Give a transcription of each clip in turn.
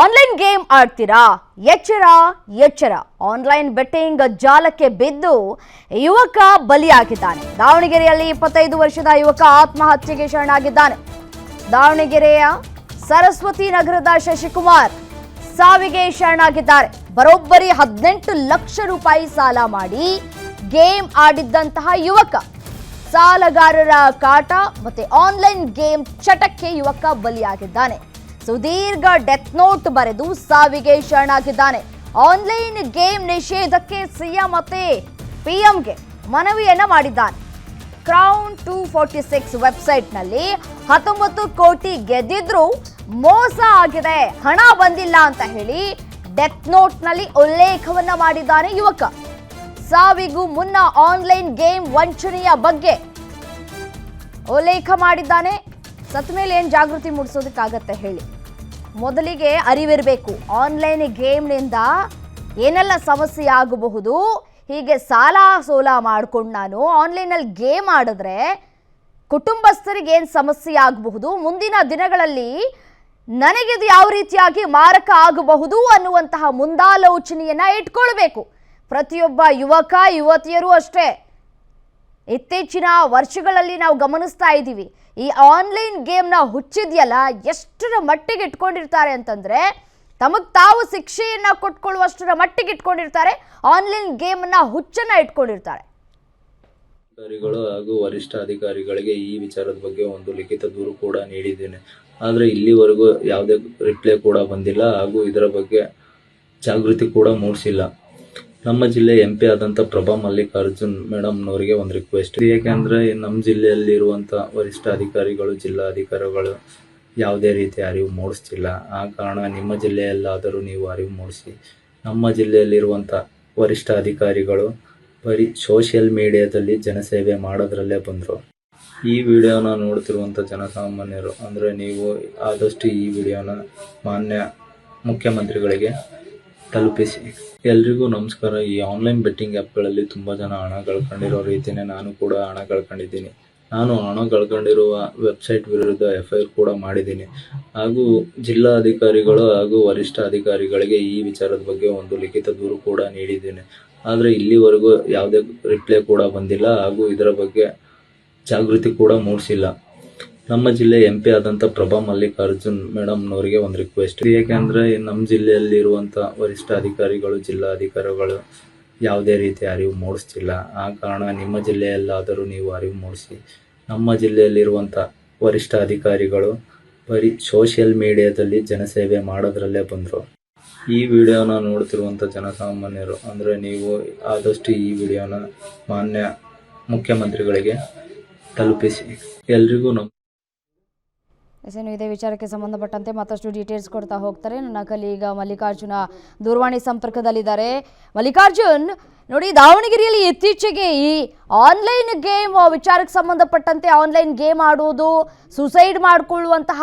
Online game ಆಡ್ತೀರಾ? ಎಚ್ಚರ? ಎಚ್ಚರ? Online betting ಜಾಲಕ್ಕೆ ಬಿದ್ದು ಯುವಕ ಬಲಿಯಾಗಿದ್ದಾನೆ. ದಾವಣಗೆರೆಯಲ್ಲಿ ಇಪ್ಪತ್ತೈದು ವರ್ಷದ ಯುವಕ ಆತ್ಮಹತ್ಯೆಗೆ ಶರಣಾಗಿದ್ದಾನೆ. ದಾವಣಗೆರೆಯ ಸರಸ್ವತಿ ನಗರದ ಶಶಿಕುಮಾರ್ ಸಾವಿಗೆ ಶರಣಾಗಿದ್ದಾರೆ. ಬರೋಬ್ಬರಿ ಹದಿನೆಂಟು ಲಕ್ಷ ರೂಪಾಯಿ ಸಾಲ ಮಾಡಿ ಗೇಮ್ ಆಡಿದ್ದಂತಹ ಯುವಕ. ಸಾಲಗಾರರ ಕಾಟ ಮತ್ತೆ ಆನ್ಲೈನ್ ಗೇಮ್ ಚಟಕ್ಕೆ ಯುವಕ ಬಲಿಯಾಗಿದ್ದಾನೆ. ಸುದೀರ್ಘ ಡೆತ್ ನೋಟ್ ಬರೆದು ಸಾವಿಗೆ ಶರಣಾಗಿದ್ದಾನೆ. ಆನ್ಲೈನ್ ಗೇಮ್ ನಿಷೇಧಕ್ಕೆ ಸಿಎಂ ಮತ್ತೆ ಪಿಎಂಗೆ ಮನವಿಯನ್ನ ಮಾಡಿದ್ದಾನೆ. ಕ್ರೌನ್ ಟೂ ಫೋರ್ಟಿ ಸಿಕ್ಸ್ ವೆಬ್ಸೈಟ್ನಲ್ಲಿ ಹತ್ತೊಂಬತ್ತು ಕೋಟಿ ಗೆದ್ದಿದ್ರು ಮೋಸ ಆಗಿದೆ, ಹಣ ಬಂದಿಲ್ಲ ಅಂತ ಹೇಳಿ ಡೆತ್ ನೋಟ್ನಲ್ಲಿ ಉಲ್ಲೇಖವನ್ನ ಮಾಡಿದ್ದಾನೆ ಯುವಕ. ಸಾವಿಗೂ ಮುನ್ನ ಆನ್ಲೈನ್ ಗೇಮ್ ವಂಚನೆಯ ಬಗ್ಗೆ ಉಲ್ಲೇಖ ಮಾಡಿದ್ದಾನೆ. ಸತ್ ಮೇಲೆ ಏನು ಜಾಗೃತಿ ಮೂಡಿಸೋದಕ್ಕಾಗತ್ತೆ ಹೇಳಿ. ಮೊದಲಿಗೆ ಅರಿವಿರಬೇಕು. ಆನ್ಲೈನ್ ಗೇಮ್ನಿಂದ ಏನೆಲ್ಲ ಸಮಸ್ಯೆ ಆಗಬಹುದು, ಹೀಗೆ ಸಾಲ ಸೋಲ ಮಾಡ್ಕೊಂಡು ನಾನು ಆನ್ಲೈನಲ್ಲಿ ಗೇಮ್ ಆಡಿದ್ರೆ ಕುಟುಂಬಸ್ಥರಿಗೆ ಏನು ಸಮಸ್ಯೆ ಆಗಬಹುದು, ಮುಂದಿನ ದಿನಗಳಲ್ಲಿ ನನಗಿದು ಯಾವ ರೀತಿಯಾಗಿ ಮಾರಕ ಆಗಬಹುದು ಅನ್ನುವಂತಹ ಮುಂದಾಲೋಚನೆಯನ್ನ ಇಟ್ಕೊಳ್ಬೇಕು. ಪ್ರತಿಯೊಬ್ಬ ಯುವಕ, ಯುವತಿಯರು ಅಷ್ಟೇ. ಇತ್ತೀಚಿನ ವರ್ಷಗಳಲ್ಲಿ ನಾವು ಗಮನಿಸ್ತಾ ಇದ್ದೀವಿ. ಈ ಆನ್ಲೈನ್ ಗೇಮ್ನ ಹುಚ್ಚಿದೆಯಲ್ಲ, ಎಷ್ಟರ ಮಟ್ಟಿಗೆ ಇಟ್ಕೊಂಡಿರ್ತಾರೆ ಅಂತಂದರೆ, ತಮಗೆ ತಾವು ಶಿಕ್ಷೆಯನ್ನ ಕೊಟ್ಕೊಳ್ಳುವಷ್ಟರ ಮಟ್ಟಿಗೆ ಇಟ್ಕೊಂಡಿರ್ತಾರೆ, ಆನ್ಲೈನ್ ಗೇಮ್ನ ಹುಚ್ಚನ್ನ ಇಟ್ಕೊಂಡಿರ್ತಾರೆ. ಅಧಿಕಾರಿಗಳು ಹಾಗೂ ವರಿಷ್ಠ ಅಧಿಕಾರಿಗಳಿಗೆ ಈ ವಿಚಾರದ ಬಗ್ಗೆ ಒಂದು ಲಿಖಿತ ದೂರು ಕೂಡ ನೀಡಿದ್ದೇನೆ. ಆದರೆ ಇಲ್ಲಿವರೆಗೂ ಯಾವುದೇ ರಿಪ್ಲೈ ಕೂಡ ಬಂದಿಲ್ಲ ಹಾಗೂ ಇದರ ಬಗ್ಗೆ ಜಾಗೃತಿ ಕೂಡ ಮೂಡಿಸಿಲ್ಲ. ನಮ್ಮ ಜಿಲ್ಲೆ ಎಂ ಪಿ ಆದಂಥ ಪ್ರಭಾ ಮಲ್ಲಿಕಾರ್ಜುನ್ ಮೇಡಮ್ನವರಿಗೆ ಒಂದು ರಿಕ್ವೆಸ್ಟ್ ಏಕೆಂದರೆ ನಮ್ಮ ಜಿಲ್ಲೆಯಲ್ಲಿ ಇರುವಂತ ವರಿಷ್ಠ ಅಧಿಕಾರಿಗಳು ಜಿಲ್ಲಾಧಿಕಾರಿಗಳು ಯಾವುದೇ ರೀತಿ ಅರಿವು ಮೂಡಿಸ್ತಿಲ್ಲ. ಆ ಕಾರಣ ನಿಮ್ಮ ಜಿಲ್ಲೆಯಲ್ಲಾದರೂ ನೀವು ಅರಿವು ಮೂಡಿಸಿ. ನಮ್ಮ ಜಿಲ್ಲೆಯಲ್ಲಿರುವಂಥ ವರಿಷ್ಠ ಅಧಿಕಾರಿಗಳು ಬರೀ ಸೋಷಿಯಲ್ ಮೀಡಿಯಾದಲ್ಲಿ ಜನಸೇವೆ ಮಾಡೋದ್ರಲ್ಲೇ ಬಂದರು. ಈ ವಿಡಿಯೋನ ನೋಡ್ತಿರುವಂಥ ಜನಸಾಮಾನ್ಯರು, ಅಂದರೆ ನೀವು ಆದಷ್ಟು ಈ ವಿಡಿಯೋನ ಮಾನ್ಯ ಮುಖ್ಯಮಂತ್ರಿಗಳಿಗೆ ತಲುಪಿಸಿ. ಎಲ್ರಿಗೂ ನಮಸ್ಕಾರ. ಈ ಆನ್ಲೈನ್ ಬೆಟ್ಟಿಂಗ್ ಆ್ಯಪ್ಗಳಲ್ಲಿ ತುಂಬ ಜನ ಹಣ ಕಳ್ಕೊಂಡಿರೋ ರೀತಿಯೇ ನಾನು ಕೂಡ ಹಣ ಕಳ್ಕೊಂಡಿದ್ದೀನಿ. ನಾನು ಹಣ ಕಳ್ಕೊಂಡಿರುವ ವೆಬ್ಸೈಟ್ ವಿರುದ್ಧ ಎಫ್ ಐ ಆರ್ ಕೂಡ ಮಾಡಿದ್ದೀನಿ. ಹಾಗೂ ಜಿಲ್ಲಾಧಿಕಾರಿಗಳು ಹಾಗೂ ವರಿಷ್ಠ ಅಧಿಕಾರಿಗಳಿಗೆ ಈ ವಿಚಾರದ ಬಗ್ಗೆ ಒಂದು ಲಿಖಿತ ದೂರು ಕೂಡ ನೀಡಿದ್ದೇನೆ. ಆದರೆ ಇಲ್ಲಿವರೆಗೂ ಯಾವುದೇ ರಿಪ್ಲೈ ಕೂಡ ಬಂದಿಲ್ಲ ಹಾಗೂ ಇದರ ಬಗ್ಗೆ ಜಾಗೃತಿ ಕೂಡ ಮೂಡಿಸಿಲ್ಲ. ನಮ್ಮ ಜಿಲ್ಲೆ ಎಂ ಪಿ ಆದಂಥ ಪ್ರಭಾ ಮಲ್ಲಿಕಾರ್ಜುನ್ ಮೇಡಮ್ನವರಿಗೆ ಒಂದು ರಿಕ್ವೆಸ್ಟ್ ಏಕೆಂದರೆ ನಮ್ಮ ಜಿಲ್ಲೆಯಲ್ಲಿರುವಂಥ ವರಿಷ್ಠ ಅಧಿಕಾರಿಗಳು, ಜಿಲ್ಲಾ ಅಧಿಕಾರಿಗಳು ಯಾವುದೇ ರೀತಿ ಅರಿವು ಮೂಡಿಸ್ತಿಲ್ಲ. ಆ ಕಾರಣ ನಿಮ್ಮ ಜಿಲ್ಲೆಯಲ್ಲಾದರೂ ನೀವು ಅರಿವು ಮೂಡಿಸಿ. ನಮ್ಮ ಜಿಲ್ಲೆಯಲ್ಲಿರುವಂಥ ವರಿಷ್ಠ ಅಧಿಕಾರಿಗಳು ಬರೀ ಸೋಷಿಯಲ್ ಮೀಡಿಯಾದಲ್ಲಿ ಜನಸೇವೆ ಮಾಡೋದ್ರಲ್ಲೇ ಬಂದರು. ಈ ವಿಡಿಯೋನ ನೋಡ್ತಿರುವಂಥ ಜನಸಾಮಾನ್ಯರು, ಅಂದರೆ ನೀವು ಆದಷ್ಟು ಈ ವಿಡಿಯೋನ ಮಾನ್ಯ ಮುಖ್ಯಮಂತ್ರಿಗಳಿಗೆ ತಲುಪಿಸಿ. ಎಲ್ರಿಗೂ ನಮ್ ಎಸೇನು ಇದೇ, ವಿಚಾರಕ್ಕೆ ಸಂಬಂಧಪಟ್ಟಂತೆ ಮತ್ತಷ್ಟು ಡೀಟೇಲ್ಸ್ ಕೊಡ್ತಾ ಹೋಗ್ತಾರೆ. ನನ್ನ ಕಲೀಗ ಮಲ್ಲಿಕಾರ್ಜುನ ದೂರವಾಣಿ ಸಂಪರ್ಕದಲ್ಲಿದ್ದಾರೆ. ಮಲ್ಲಿಕಾರ್ಜುನ್, ನೋಡಿ ದಾವಣಗೆರೆಯಲ್ಲಿ ಇತ್ತೀಚೆಗೆ ಈ ಆನ್ಲೈನ್ ಗೇಮ್ ವಿಚಾರಕ್ಕೆ ಸಂಬಂಧಪಟ್ಟಂತೆ ಆನ್ಲೈನ್ ಗೇಮ್ ಆಡುವುದು ಸುಸೈಡ್ ಮಾಡಿಕೊಳ್ಳುವಂತಹ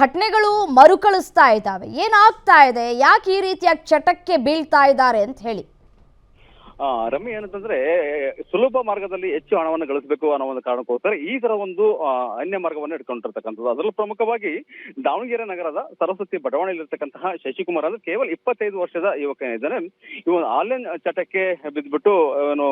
ಘಟನೆಗಳು ಮರುಕಳಿಸ್ತಾ ಇದ್ದಾವೆ. ಏನಾಗ್ತಾ ಇದೆ? ಯಾಕೆ ಈ ರೀತಿಯ ಚಟಕ್ಕೆ ಬೀಳ್ತಾ ಇದ್ದಾರೆ ಅಂತ ಹೇಳಿ. ಆ, ರಮ್ಮಿ ಏನಂತಂದ್ರೆ ಸುಲಭ ಮಾರ್ಗದಲ್ಲಿ ಹೆಚ್ಚು ಹಣವನ್ನು ಗಳಿಸಬೇಕು ಅನ್ನೋ ಒಂದು ಕಾರಣಕ್ಕೋಸ್ಕರ ಈ ತರ ಒಂದು ಅನ್ಯ ಮಾರ್ಗವನ್ನು ಇಟ್ಕೊಂಡಿರ್ತಕ್ಕಂಥದ್ದು. ಅದರಲ್ಲೂ ಪ್ರಮುಖವಾಗಿ ದಾವಣಗೆರೆ ನಗರದ ಸರಸ್ವತಿ ಬಡಾವಣೆಯಲ್ಲಿರ್ತಕ್ಕಂತಹ ಶಶಿಕುಮಾರ್. ಅಂದ್ರೆ ಕೇವಲ ಇಪ್ಪತ್ತೈದು ವರ್ಷದ ಯುವಕ ಇದ್ದಾನೆ. ಇವನು ಆನ್ಲೈನ್ ಚಟಕ್ಕೆ ಬಿದ್ದ್ಬಿಟ್ಟು ಏನು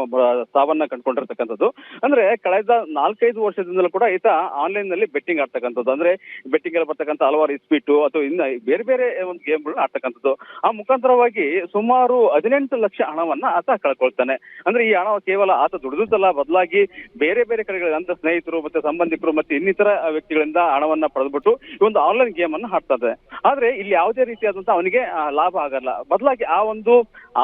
ಸಾವನ್ನ ಕಂಡುಕೊಂಡಿರ್ತಕ್ಕಂಥದ್ದು. ಅಂದ್ರೆ ಕಳೆದ ನಾಲ್ಕೈದು ವರ್ಷದಿಂದಲೂ ಕೂಡ ಈತ ಆನ್ಲೈನ್ನಲ್ಲಿ ಬೆಟ್ಟಿಂಗ್ ಆಡ್ತಕ್ಕಂಥದ್ದು. ಅಂದ್ರೆ ಬೆಟ್ಟಿಂಗ್ ಅಲ್ಲಿ ಬರ್ತಕ್ಕಂಥ ಹಲವಾರು ಇಸ್ಪೀಟು ಅಥವಾ ಇನ್ನ ಬೇರೆ ಬೇರೆ ಒಂದು ಗೇಮ್ಗಳನ್ನ ಆಡ್ತಕ್ಕಂಥದ್ದು. ಆ ಮುಖಾಂತರವಾಗಿ ಸುಮಾರು ಹದಿನೆಂಟು ಲಕ್ಷ ಹಣವನ್ನ ಆತ ಕಳ್ಕೊಳ್ತಾನೆ ಅಂದ್ರೆ ಈ ಹಣ ಕೇವಲ ಆತ ದುಡಿದುದಲ್ಲ ಬದಲಾಗಿ ಬೇರೆ ಬೇರೆ ಕಡೆಗಳಲ್ಲಿ ಅಂತ ಸ್ನೇಹಿತರು ಮತ್ತೆ ಸಂಬಂಧಿಕರು ಮತ್ತೆ ಇನ್ನಿತರ ವ್ಯಕ್ತಿಗಳಿಂದ ಹಣವನ್ನ ಪಡೆದ್ಬಿಟ್ಟು ಈ ಒಂದು ಆನ್ಲೈನ್ ಗೇಮ್ ಅನ್ನು ಹಾಡ್ತಾರೆ ಆದ್ರೆ ಇಲ್ಲಿ ಯಾವುದೇ ರೀತಿಯಾದಂತ ಅವನಿಗೆ ಲಾಭ ಆಗಲ್ಲ. ಬದಲಾಗಿ ಆ ಒಂದು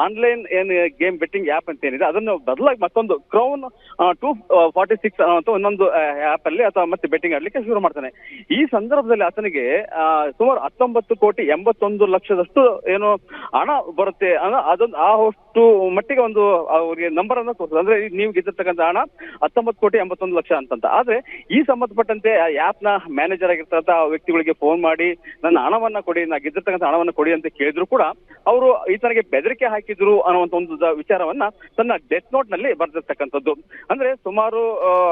ಆನ್ಲೈನ್ ಏನ್ ಗೇಮ್ ಬೆಟ್ಟಿಂಗ್ ಆಪ್ ಅಂತ ಏನಿದೆ, ಅದನ್ನು ಬದಲಾಗಿ ಮತ್ತೊಂದು ಕ್ರೌನ್ ಟೂ ಫಾರ್ಟಿ ಸಿಕ್ಸ್ ಅಂತ ಒಂದೊಂದು ಆಪ್ ಅಲ್ಲಿ ಅಥವಾ ಮತ್ತೆ ಬೆಟ್ಟಿಂಗ್ ಆಡ್ಲಿಕ್ಕೆ ಶುರು ಮಾಡ್ತಾನೆ. ಈ ಸಂದರ್ಭದಲ್ಲಿ ಆತನಿಗೆ ಸುಮಾರು ಹತ್ತೊಂಬತ್ತು ಕೋಟಿ ಎಂಬತ್ತೊಂದು ಲಕ್ಷದಷ್ಟು ಏನು ಹಣ ಬರುತ್ತೆ ಅದೊಂದು, ಆ ಅಷ್ಟು ಮಟ್ಟಿಗೆ ಒಂದು ಒಂದು ಅವರಿಗೆ ನಂಬರ್ ಅನ್ನ ತೋರಿಸ್ತದೆ ಅಂದ್ರೆ ನೀವು ಗೆದ್ದಿರ್ತಕ್ಕಂಥ ಹಣ ಹತ್ತೊಂಬತ್ತು ಕೋಟಿ ಎಂಬತ್ತೊಂದು ಲಕ್ಷ ಅಂತಂತ. ಆದ್ರೆ ಈ ಸಂಬಂಧಪಟ್ಟಂತೆ ಆ ಆಪ್ನ ಮ್ಯಾನೇಜರ್ ಆಗಿರ್ತಕ್ಕಂಥ ವ್ಯಕ್ತಿಗಳಿಗೆ ಫೋನ್ ಮಾಡಿ ನನ್ನ ಹಣವನ್ನ ಕೊಡಿ ನಾ ಗೆದ್ದಿರ್ತಕ್ಕಂಥ ಹಣವನ್ನ ಕೊಡಿ ಅಂತ ಕೇಳಿದ್ರು ಕೂಡ ಅವರು ಈತನಿಗೆ ಬೆದರಿಕೆ ಹಾಕಿದ್ರು ಅನ್ನುವಂತ ಒಂದು ವಿಚಾರವನ್ನ ತನ್ನ ಡೆತ್ ನೋಟ್ನಲ್ಲಿ ಬರೆದಿರ್ತಕ್ಕಂಥದ್ದು. ಅಂದ್ರೆ ಸುಮಾರು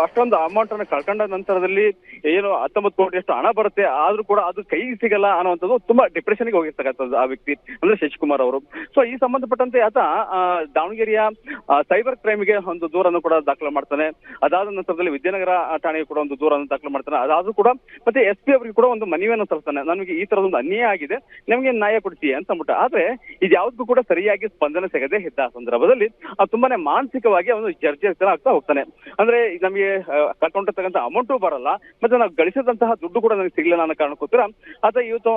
ಅಷ್ಟೊಂದು ಅಮೌಂಟ್ ಅನ್ನು ಕಳ್ಕೊಂಡ ನಂತರದಲ್ಲಿ ಏನು ಹತ್ತೊಂಬತ್ತು ಕೋಟಿ ಎಷ್ಟು ಹಣ ಬರುತ್ತೆ ಆದ್ರೂ ಕೂಡ ಅದು ಕೈ ಸಿಗಲ್ಲ ಅನ್ನುವಂಥದ್ದು ತುಂಬಾ ಡಿಪ್ರೆಷನ್ಗೆ ಹೋಗಿರ್ತಕ್ಕಂಥದ್ದು ಆ ವ್ಯಕ್ತಿ. ಅಂದ್ರೆ ಶಶಿಕುಮಾರ್ ಅವರು. ಸೊ ಈ ಸಂಬಂಧಪಟ್ಟಂತೆ ಆತ ಆ, ದಾವಣಗೆರೆಯ ಸೈಬರ್ ಕ್ರೈಮ್ಗೆ ಒಂದು ದೂರನ್ನು ಕೂಡ ದಾಖಲು ಮಾಡ್ತಾನೆ. ಅದಾದ ನಂತರದಲ್ಲಿ ವಿದ್ಯಾನಗರ ಠಾಣೆಗೆ ಕೂಡ ಒಂದು ದೂರನ್ನು ದಾಖಲು ಮಾಡ್ತಾನೆ. ಅದಾದ್ರೂ ಕೂಡ ಮತ್ತೆ ಎಸ್ ಪಿ ಅವರಿಗೆ ಕೂಡ ಒಂದು ಮನವಿಯನ್ನು ತರ್ತಾನೆ ನಮಗೆ ಈ ತರದೊಂದು ಅನ್ಯಾಯ ಆಗಿದೆ, ನಮಗೆ ನ್ಯಾಯ ಕೊಡ್ತೀಯ ಅಂತ ಅಂದ್ಬಿಟ್ಟು. ಆದ್ರೆ ಇದ್ಯಾವ್ದಕ್ಕೂ ಕೂಡ ಸರಿಯಾಗಿ ಸ್ಪಂದನೆ ಸಿಗದೆ ಇದ್ದ ಸಂದರ್ಭದಲ್ಲಿ ಅದು ತುಂಬಾನೇ ಮಾನಸಿಕವಾಗಿ ಅವನು ಜರ್ಜರಿತನ ಆಗ್ತಾ ಹೋಗ್ತಾನೆ. ಅಂದ್ರೆ ನಮಗೆ ಕಟ್ಕೊಂಡಿರ್ತಕ್ಕಂಥ ಅಮೌಂಟು ಬರಲ್ಲ, ಮತ್ತೆ ನಾವು ಗಳಿಸಿದಂತಹ ದುಡ್ಡು ಕೂಡ ನನಗೆ ಸಿಗ್ಲಿಲ್ಲ ಅನ್ನೋ ಕಾರಣಕ್ಕೋಸ್ಕರ ಆತ ಇವತ್ತು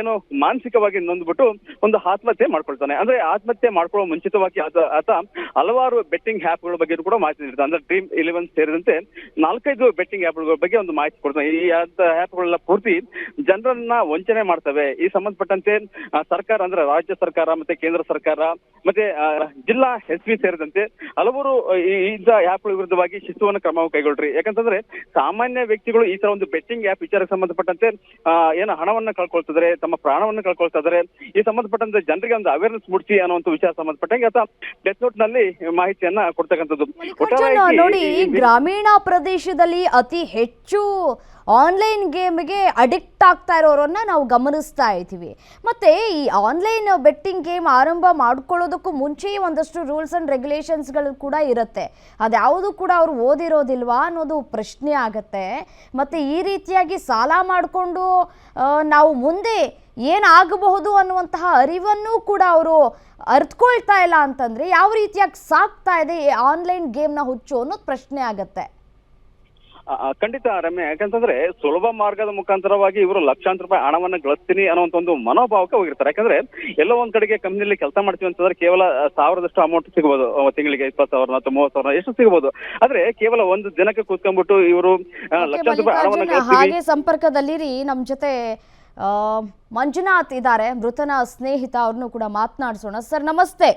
ಏನೋ ಮಾನಸಿಕವಾಗಿ ನೊಂದ್ಬಿಟ್ಟು ಒಂದು ಆತ್ಮಹತ್ಯೆ ಮಾಡ್ಕೊಳ್ತಾನೆ. ಅಂದ್ರೆ ಆತ್ಮಹತ್ಯೆ ಮಾಡ್ಕೊಳ್ಳೋ ಮುಂಚಿತವಾಗಿ ಆತ ಆತ ಹಲವಾರು ಬೆಟ್ಟಿಂಗ್ ಆ್ಯಪ್ಗಳ ಬಗ್ಗೆ ಕೂಡ ಮಾಹಿತಿ ನೀಡುತ್ತೆ ಅಂದ್ರೆ ಡ್ರೀಮ್ ಇಲೆವೆನ್ ಸೇರಿದಂತೆ ನಾಲ್ಕೈದು ಬೆಟ್ಟಿಂಗ್ ಆ್ಯಪ್ಗಳ ಬಗ್ಗೆ ಒಂದು ಮಾಹಿತಿ ಕೊಡ್ತಾನೆ ಈ ಆ್ಯಪ್ಗಳೆಲ್ಲ ಪೂರ್ತಿ ಜನರನ್ನ ವಂಚನೆ ಮಾಡ್ತವೆ. ಈ ಸಂಬಂಧಪಟ್ಟಂತೆ ಸರ್ಕಾರ ಅಂದ್ರೆ ರಾಜ್ಯ ಸರ್ಕಾರ ಮತ್ತೆ ಕೇಂದ್ರ ಸರ್ಕಾರ ಮತ್ತೆ ಜಿಲ್ಲಾ ಎಸ್ ಪಿ ಸೇರಿದಂತೆ ಹಲವರು ಇಂಥ ಆ್ಯಪ್ಗಳ ವಿರುದ್ಧವಾಗಿ ಶಿಸ್ತುವನ್ನು ಕ್ರಮ ಕೈಗೊಳ್ಳ್ರಿ ಯಾಕಂತಂದ್ರೆ ಸಾಮಾನ್ಯ ವ್ಯಕ್ತಿಗಳು ಈ ತರ ಒಂದು ಬೆಟ್ಟಿಂಗ್ ಆ್ಯಪ್ ವಿಚಾರಕ್ಕೆ ಸಂಬಂಧಪಟ್ಟಂತೆ ಏನೋ ಹಣವನ್ನ ಕಳ್ಕೊಳ್ತಿದ್ರೆ, ತಮ್ಮ ಪ್ರಾಣವನ್ನ ಕಳ್ಕೊಳ್ತಾ ಇದ್ದಾರೆ ಈ ಸಂಬಂಧಪಟ್ಟಂತೆ ಜನರಿಗೆ ಒಂದು ಅವೇರ್ನೆಸ್ ಮೂಡಿಸಿ ಅನ್ನುವಂಥ ವಿಚಾರ ಸಂಬಂಧಪಟ್ಟಂಗೆ ಅಥವಾ ಡೆತ್ ನಲ್ಲಿ ಮಾಹಿತಿಯನ್ನ ಕೊಡ್ತಕ್ಕಂಥದ್ದು. ನೋಡಿ ಗ್ರಾಮೀಣ ಪ್ರದೇಶದಲ್ಲಿ ಅತಿ ಹೆಚ್ಚು ಆನ್ಲೈನ್ ಗೇಮ್ಗೆ ಅಡಿಕ್ಟ್ ಆಗ್ತಾ ಇರೋರನ್ನ ನಾವು ಗಮನಿಸ್ತಾ ಇದ್ದೀವಿ. ಮತ್ತೆ ಈ ಆನ್ಲೈನ್ ಬೆಟ್ಟಿಂಗ್ ಗೇಮ್ ಆರಂಭ ಮಾಡ್ಕೊಳ್ಳೋದಕ್ಕೂ ಮುಂಚೆಯೇ ಒಂದಷ್ಟು ರೂಲ್ಸ್ ಅಂಡ್ ರೆಗ್ಯುಲೇಷನ್ಸ್ಗಳು ಕೂಡ ಇರುತ್ತೆ. ಅದ್ಯಾವುದು ಕೂಡ ಅವರು ಓದಿರೋದಿಲ್ವಾ ಅನ್ನೋದು ಪ್ರಶ್ನೆ ಆಗತ್ತೆ. ಮತ್ತೆ ಈ ರೀತಿಯಾಗಿ ಸಾಲ ಮಾಡಿಕೊಂಡು ನಾವು ಮುಂದೆ ಏನಾಗಬಹುದು ಅನ್ನುವಂತಹ ಅರಿವನ್ನು ಕೂಡ ಅವರು ಅರ್ತ್ಕೊಳ್ತಾ ಇಲ್ಲ ಅಂತಂದ್ರೆ ಯಾವ ರೀತಿಯಾಗಿ ಸಾಕ್ತಾ ಇದೆ ಈ ಆನ್ಲೈನ್ ಗೇಮ್ನ ಹುಚ್ಚು ಅನ್ನೋದು ಪ್ರಶ್ನೆ ಆಗತ್ತೆ. ಖಂಡಿತ ರಮ್ಯ ಯಾಕಂತಂದ್ರೆ ಸುಲಭ ಮಾರ್ಗದ ಮುಖಾಂತರವಾಗಿ ಇವರು ಲಕ್ಷಾಂತರ ರೂಪಾಯಿ ಹಣವನ್ನ ಗಳಿಸ್ತೀನಿ ಅನ್ನುವಂತ ಒಂದು ಮನೋಭಾವಕ್ಕೆ ಹೋಗಿರ್ತಾರೆ. ಯಾಕಂದ್ರೆ ಎಲ್ಲೋ ಒಂದ್ ಕಡೆಗೆ ಕಂಪ್ನಿಯಲ್ಲಿ ಕೆಲಸ ಮಾಡ್ತೀವಿ ಅಂತಂದ್ರೆ ಕೇವಲ ಸಾವಿರದಷ್ಟು ಅಮೌಂಟ್ ಸಿಗಬಹುದು ಆ, ತಿಂಗಳಿಗೆ ಇಪ್ಪತ್ತು ಸಾವಿರ ಅಥವಾ ಮೂವತ್ತು ಸಾವಿರ ಎಷ್ಟು ಸಿಗಬಹುದು ಆದ್ರೆ ಕೇವಲ ಒಂದು ದಿನಕ್ಕೆ ಕೂತ್ಕೊಂಡ್ಬಿಟ್ಟು ಇವರು ಲಕ್ಷಾಂತರ ರೂಪಾಯಿ ಹಣವನ್ನ ಹಾಗೆ ಸಂಪರ್ಕದಲ್ಲಿರಿ ನಮ್ ಜೊತೆ ಮಂಜುನಾಥ್ ಇದ್ದಾರೆ. ಮೃತನ ಸ್ನೇಹಿತ ಅವ್ರನ್ನು ಕೂಡ ಮಾತನಾಡಿಸೋಣ. ಸರ್ ನಮಸ್ತೆ.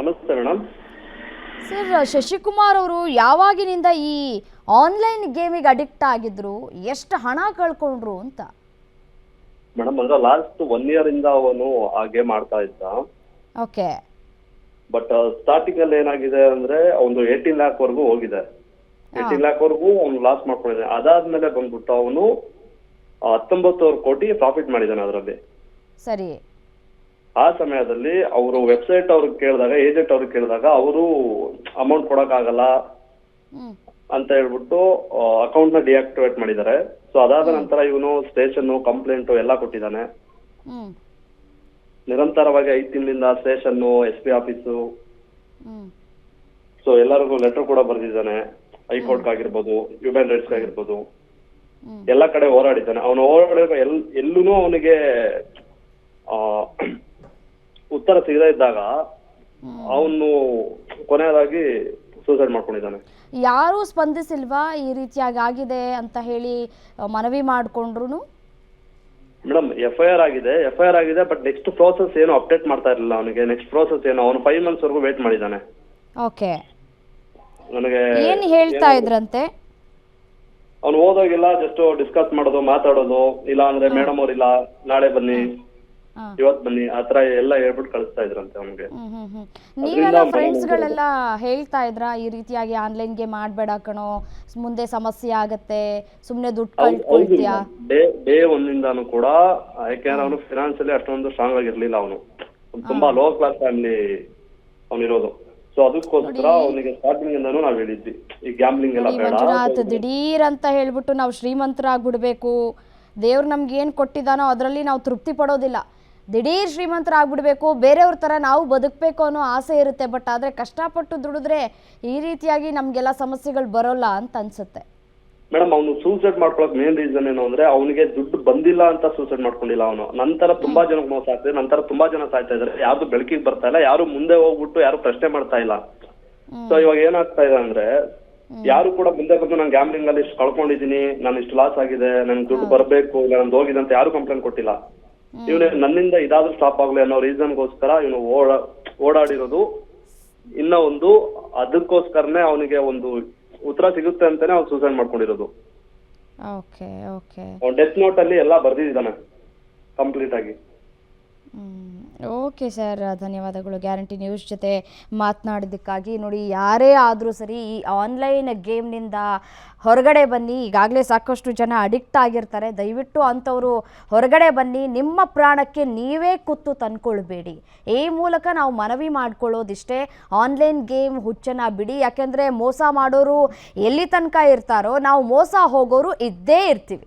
ನಮಸ್ತೆ ಮೇಡಮ್ ಸರ್ ಶಶಿಕುಮಾರ್ ಅವರು ಯಾವಾಗಿನಿಂದ ಈ ಆನ್ಲೈನ್ ಗೇಮಿಗೆ ಅಡಿಕ್ಟ್ ಆಗಿದ್ರು? ಎಷ್ಟು ಹಣ ಕಳ್ಕೊಂಡ್ರು ಅಂತ? ಮೇಡಮ್ ಅಂದ್ರೆ ಲಾಸ್ಟ್ ಒನ್ ಇಯರ್ ಇಂದ ಅವನು ಆ ಗೇಮ್ ಆಡ್ತಾ ಇದ್ದ. ಓಕೆ. ಬಟ್ ಸ್ಟಾರ್ಟಿಂಗ್ ಅಲ್ಲಿ ಏನಾಗಿದೆ ಅಂದ್ರೆ ಒಂದು ಏಯ್ಟೀನ್ ಲ್ಯಾಕ್ ವರ್ಗೂ ಹೋಗಿದೆ ಏಯ್ಟೀನ್ ಲ್ಯಾಕ್ ವರೆಗೂ ಅವ್ನು ಲಾಸ್ ಮಾಡ್ಕೊಂಡಿದ್ದಾನೆ. ಅದಾದ್ಮೇಲೆ ಬಂದ್ಬಿಟ್ಟು ಅವನು ಹತ್ತೊಂಬತ್ತುವರೆ ಕೋಟಿ ಪ್ರಾಫಿಟ್ ಮಾಡಿದ್ದಾನೆ ಅದರಲ್ಲಿ. ಸರಿ. ಆ ಸಮಯದಲ್ಲಿ ಅವರು ವೆಬ್ಸೈಟ್ ಅವ್ರಿಗೆ ಕೇಳಿದಾಗ ಏಜೆಂಟ್ ಅವ್ರಿಗೆ ಕೇಳಿದಾಗ ಅವರು ಅಮೌಂಟ್ ಕೊಡಕ್ಕಾಗಲ್ಲ ಅಂತ ಹೇಳ್ಬಿಟ್ಟು ಅಕೌಂಟ್ನ ಡಿಆಕ್ಟಿವೇಟ್ ಮಾಡಿದ್ದಾರೆ. ಸೊ ಅದಾದ ನಂತರ ಇವನು ಸ್ಟೇಷನ್ ಕಂಪ್ಲೇಂಟ್ ಎಲ್ಲ ಕೊಟ್ಟಿದ್ದಾನೆ. ನಿರಂತರವಾಗಿ ಐದು ತಿಂಗಳಿಂದ station S P office so ಎಲ್ಲರಿಗೂ ಲೆಟರ್ ಕೂಡ ಬರೆದಿದ್ದಾನೆ. ಹೈಕೋರ್ಟ್ ಆಗಿರ್ಬೋದು ಹ್ಯೂಮನ್ ರೈಟ್ಸ್ ಆಗಿರ್ಬೋದು. ಎಲ್ಲ ಕಡೆ ಹೋರಾಡಿದ್ದಾನೆ. ಅವನು ಹೋರಾಡಿರೋ ಎಲ್ ಎಲ್ಲೂ ಅವನಿಗೆ ಆ ಉತ್ತರ ಸಿಗದೇ ಇದ್ದಾಗ ಅವನು ಕೊನೆಯದಾಗಿ ಸೂಸೈಡ್ ಮಾಡ್ಕೊಂಡಿದ್ದಾನೆ. ಯಾರು ಸ್ಪಂದಿಸಿಲ್ವಾ ಈ ರೀತಿಯಾಗಿ ಆಗಿದೆ ಅಂತ ಹೇಳಿ ಮನವಿ ಮಾಡ್ಕೊಂಡ್ರು ಮೇಡಮ್ ಎಫ್ ಐ ಆರ್ ಆಗಿದೆ. ಎಫ್ ಐ ಆರ್ ಆಗಿದೆ ಬಟ್ ನೆಕ್ಸ್ಟ್ ಪ್ರೋಸೆಸ್ ಏನು ಅಪ್ಡೇಟ್ ಮಾಡ್ತಾ ಇರಲಿಲ್ಲ ಅವನಿಗೆ. ನೆಕ್ಸ್ಟ್ ಪ್ರೋಸೆಸ್ ಏನು ಅವನು ಫೈವ್ ಮಂತ್ಸ್ ವರೆಗೂ ವೇಟ್ ಮಾಡಿದ್ದಾನೆ. ಓಕೆ. ನನಗೆ ಏನು ಹೇಳ್ತಾ ಇದ್ರಂತೆ? ಅವ್ನು ಓದೋಗಿಲ್ಲ ಜಸ್ಟ್ ಡಿಸ್ಕಸ್ ಮಾಡೋದು ಮಾತಾಡೋದು ಇಲ್ಲ ಅಂದ್ರೆ ಮೇಡಮ್ ಅವ್ರಿಲ್ಲ ನಾಳೆ ಬನ್ನಿ. ಇವತ್ ಬನ್ನಿ ಆತರ ಎಲ್ಲ ಹೇಳ್ಬಿಟ್ಟು ಕಳಿಸ್ತಾ ಇದ್ರಂತೆ ಅವ್ನಿಗೆ. ನೀವೆಲ್ಲ ಫ್ರೆಂಡ್ಸ್ ಗಳೆಲ್ಲ ಹೇಳ್ತಾ ಇದ್ರ? ಈ ರೀತಿಯಾಗಿ ಆನ್ಲೈನ್ಗೆ ಮಾಡ್ಬೇಡ ಕಣೋ ಮುಂದೆ ಸಮಸ್ಯೆ ಆಗತ್ತೆ ಸುಮ್ನೆ ದುಡ್ಡು ಕಳ್ಕೊಳ್ತೀಯಾ? ಡೇ ಒಂದಿಂದಾನು ಕೂಡ ಯಾಕೆಂದ್ರೆ ಅವನು ಫಿನಾನ್ಸಿಯಲಿ ಅಷ್ಟೊಂದು ಸ್ಟ್ರಾಂಗ್ ಆಗಿರ್ಲಿಲ್ಲ ಅವನು. ತುಂಬಾ ಲೋ ಕ್ಲಾಸ್ ಫ್ಯಾಮಿಲಿ ಅವನಿರೋದು. ಸೊ ಅದಕ್ಕೋಸ್ಕರ ಅವನಿಗೆ ಸ್ಟಾರ್ಟಿಂಗ್ ಇಂದಾನು ನಾವ್ ಹೇಳಿದ್ವಿ. ಈ ಗ್ಯಾಮ್ಲಿಂಗ್ ಎಲ್ಲ ಬೇಡ ಮಂಜುನಾಥ್ ದಿಢೀರ್ ಅಂತ ಹೇಳ್ಬಿಟ್ಟು ನಾವು ಶ್ರೀಮಂತರಾಗ್ಬಿಡ್ಬೇಕು. ದೇವ್ರು ನಮ್ಗೆ ಏನು ಕೊಟ್ಟಿದ್ದಾನೋ ಅದರಲ್ಲಿ ನಾವು ತೃಪ್ತಿ ಪಡೋದಿಲ್ಲ. ದಿಢೀರ್ ಶ್ರೀಮಂತರಾಗ್ಬಿಡ್ಬೇಕು. ಬೇರೆಯವ್ರ ತರ ನಾವು ಬದುಕಬೇಕು ಅನ್ನೋ ಆಸೆ ಇರುತ್ತೆ. ಬಟ್ ಆದ್ರೆ ಕಷ್ಟಪಟ್ಟು ದುಡಿದ್ರೆ ಈ ರೀತಿಯಾಗಿ ನಮಗೆಲ್ಲ ಸಮಸ್ಯೆಗಳು ಬರೋಲ್ಲ ಅಂತ ಅನ್ಸುತ್ತೆ. ಮೇಡಮ್ ಅವನು ಸೂಸೈಡ್ ಮಾಡ್ಕೊಳಕ್ ಮೇನ್ ರೀಸನ್ ಏನು ಅಂದ್ರೆ ಅವನಿಗೆ ದುಡ್ಡು ಬಂದಿಲ್ಲ ಅಂತ ಸೂಸೈಡ್ ಮಾಡ್ಕೊಂಡಿಲ್ಲ ಅವನು. ನಂತರ ತುಂಬಾ ಜನಕ್ಕೆ ಮೋಸ ಆಗ್ತದೆ ನಂತರ ತುಂಬಾ ಜನ ಸಾಯ್ತಾ ಇದಾರೆ. ಯಾರು ಬೆಳಕಿಗೆ ಬರ್ತಾ ಇಲ್ಲ ಯಾರು ಮುಂದೆ ಹೋಗ್ಬಿಟ್ಟು ಯಾರು ಪ್ರಶ್ನೆ ಮಾಡ್ತಾ ಇಲ್ಲ. ಸೊ ಇವಾಗ ಏನಾಗ್ತಾ ಇದೆ ಅಂದ್ರೆ ಯಾರು ಕೂಡ ಮುಂದೆ ಬಂದು ನಾನು ಗ್ಯಾಮ್ಲಿಂಗ್ ಅಲ್ಲಿ ಇಷ್ಟು ಕಳ್ಕೊಂಡಿದೀನಿ ನಾನು ಇಷ್ಟು ಲಾಸ್ ಆಗಿದೆ ನನ್ಗೆ ದುಡ್ಡು ಬರಬೇಕು ಇಲ್ಲ ನಂದು ಹೋಗಿದೆ ಅಂತ ಯಾರು ಕಂಪ್ಲೇಂಟ್ ಕೊಟ್ಟಿಲ್ಲ. ಇವನೇ ನನ್ನಿಂದ ಇದಾದ್ರೂ ಸ್ಟಾಪ್ ಆಗ್ಲಿ ಅನ್ನೋ ರೀಸನ್ಗೋಸ್ಕರ ಇವನು ಓಡಾ ಓಡಾಡಿರೋದು ಇನ್ನ ಒಂದು ಅದಕ್ಕೋಸ್ಕರನೇ ಅವನಿಗೆ ಒಂದು ಉತ್ತರ ಸಿಗುತ್ತೆ ಅಂತಾನೆ ಅವ್ನು ಸೂಸೈಡ್ ಮಾಡ್ಕೊಂಡಿರೋದು. ಓಕೆ ಓಕೆ ಅವ್ನ ಡೆತ್ ನೋಟ್ ಅಲ್ಲಿ ಎಲ್ಲ ಬರ್ದಿದ್ದಾನೆ ಕಂಪ್ಲೀಟ್ ಆಗಿ. ಓಕೆ ಸರ್, ಧನ್ಯವಾದಗಳು. ಗ್ಯಾರಂಟಿ ನ್ಯೂಸ್ ಜೊತೆ ಮಾತನಾಡಿದ್ದಕ್ಕಾಗಿ ನೋಡಿ, ಯಾರೇ ಆದರೂ ಸರಿ ಈ ಆನ್ಲೈನ್ ಗೇಮ್ನಿಂದ ಹೊರಗಡೆ ಬನ್ನಿ. ಈಗಾಗಲೇ ಸಾಕಷ್ಟು ಜನ ಅಡಿಕ್ಟ್ ಆಗಿರ್ತಾರೆ. ದಯವಿಟ್ಟು ಅಂಥವರು ಹೊರಗಡೆ ಬನ್ನಿ. ನಿಮ್ಮ ಪ್ರಾಣಕ್ಕೆ ನೀವೇ ಕುತ್ತು ತಂದ್ಕೊಳ್ಬೇಡಿ. ಈ ಮೂಲಕ ನಾವು ಮನವಿ ಮಾಡ್ಕೊಳ್ಳೋದಿಷ್ಟೇ. ಆನ್ಲೈನ್ ಗೇಮ್ ಹುಚ್ಚನ ಬಿಡಿ. ಯಾಕೆಂದರೆ ಮೋಸ ಮಾಡೋರು ಎಲ್ಲಿ ತನಕ ಇರ್ತಾರೋ, ನಾವು ಮೋಸ ಹೋಗೋರು ಇದ್ದೇ ಇರ್ತೀವಿ.